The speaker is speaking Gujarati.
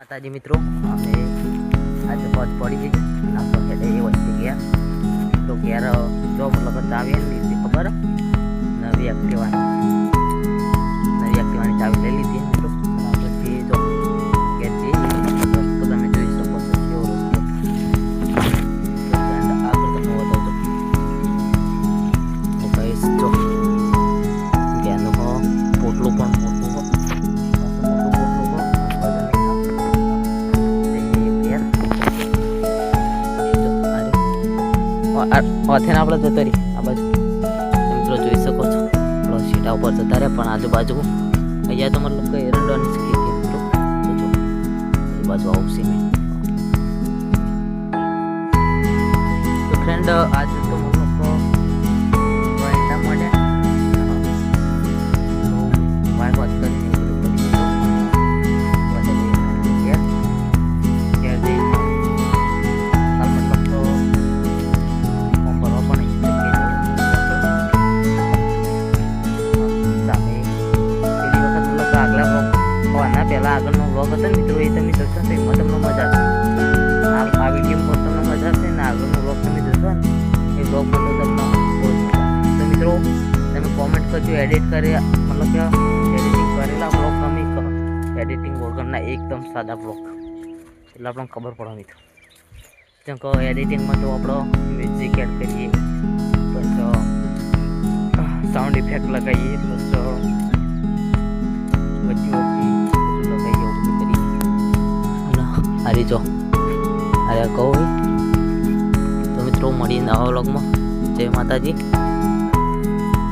માતાજી મિત્રો અમે આજે પહોંચ પડી ગઈ. આપણે હેડે એ વચ્ચે ગયા. તો ક્યારે લગત ચાવી એની લીધી ખબર. નવી એક્ટિવાની ઓથેને આપણે જતો રહી આ બાજુ. મિત્રો જોઈ શકો છો. આપણો સીટા ઉપર જતા રહે પણ આજુબાજુ અહીંયા તો મતલબ કે એરંડવાની સ્કીમ છે મિત્રો. તો જો આજુબાજુ આવશે મેં. ફ્રેન્ડ આજે પહેલાં આગળનો બ્લોગ હતો મિત્રો, એ તમે જોશો તો એમાં તમને મજા આવશે. આ વિડીયોમાં તમને મજા આવશે ને આગળનો બ્લોગ તમે જોશો ને, એ બ્લોગમાં તો તમને બહુ. તો મિત્રો, તમે કોમેન્ટ કરજો એડિટ કરી, મતલબ કે એડિટિંગ કરેલા બ્લોગ તમે એડિટિંગ વગરના એકદમ સાદા બ્લોગ એટલે આપણને ખબર પડે મિત્રો. જેમ કે એડિટિંગમાં તો આપણો મ્યુઝિક એડ કરીએ, પછી સાઉન્ડ ઇફેક્ટ લગાવીએ, પછી વચ્ચે જો. હારે કહું તો મિત્રો મળીએ નવા વ્લોગમાં જય માતાજી.